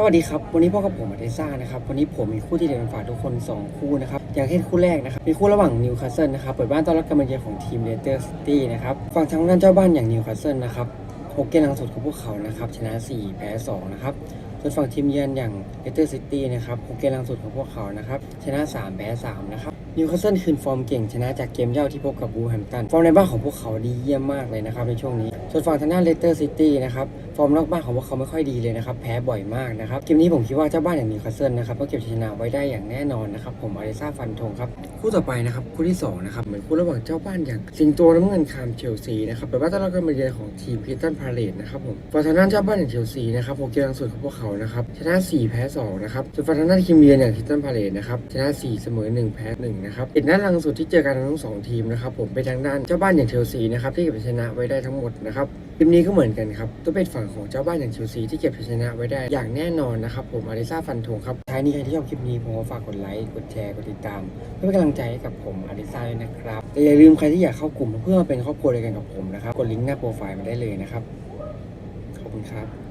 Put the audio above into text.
สวัสดีครับ วันนี้พ่อกับผมอเดซ่านะครับ วันนี้ผมมีคู่ที่เด่นฝากทุกคน 2 คู่นะครับ อย่างเช่นคู่แรกนะครับเป็นคู่ระหว่างนิวคาสเซิลนะครับ เปิดบ้านต้อนรับการมาเยือนของทีมเลสเตอร์ซิตี้นะครับ ฝั่งทางด้านเจ้าบ้านอย่างนิวคาสเซิลนะครับหกเกมหลังสุดของพวกเขานะครับ ชนะ 4 แพ้ 2 นะครับ ส่วนฝั่งทีมเยือนอย่างเลสเตอร์ซิตี้นะครับหกเกมหลังสุดของพวกเขานะครับ ชนะ 3 แพ้ 3 นะครับ นิวคาสเซิลคืนฟอร์มเก่งชนะจากเกมเย่าที่พบกับบูแฮมตัน ฟอร์มในบ้านของพวกเขาดีเยี่ยมมากเลยนะครับในช่วงนี้ ส่วนฝั่งทางด้านเลสเตอร์ซิตี้นะครับ ฟอร์มนอกบ้านของพวกเขาไม่ค่อยดีเลยนะครับ แพ้บ่อยมากนะครับ เกมนี้ผมคิดว่าเจ้าบ้านอย่างนิวคาสเซิลนะครับก็เก็บชนะไว้ได้อย่างแน่นอนนะครับ ผมอาริซาฟันธงครับ คู่ต่อไปนะครับคู่ที่สองนะครับเหมือนคู่ระหว่างเจ้าบ้านอย่างสิงโตน้ำเงินคามเชลซีนะครับเปิดบ้านต้อนรับการมาเยือนของทีมพิตันพาเลตนะครับผมฝั่งทางด้านเจ้าบ้านอย่างเชลซีนะครับโปรเกมลังสุดของพวกเขานะครับชนะ 4 แพ้2นะครับส่วนฝั่งทางด้านทีมเยือนอย่างพิตันพาเลตนะครับชนะ 4 เสมอ 1 แพ้1นะครับเอ็ดนัดหลังสุดที่เจอกันทั้งสองทีมนะครับผมเป็นทางด้านเจ้าบ้านอย่างเชลซีนะครับที่เก็บชัยชนะไว้ได้ทั้งหมดนะครับทีมนี้ก็เหมือนกันครับต้องเป็นฝั่งของเจ้าบ้านอย่างเชลซีที่เก็บชัยชนะไว้ได้อย่างแน่นอนนะครับผมอาริซาฟันธงครับท้ายนี้ใครที่ชอบคลิปนี้ผมขอฝากกดไลค์กดแชร์กดติดตามเพื่อเป็นกำลังใจให้กับผมอาริซาด้วยนะครับแต่อย่าลืมใครที่อยากเข้ากลุ่มเพื่อมาเป็นครอบครัวเดียวกันกับผมนะครับกดลิงก์หน้าโปรไฟล์มาได้เลยนะครับขอบคุณครับ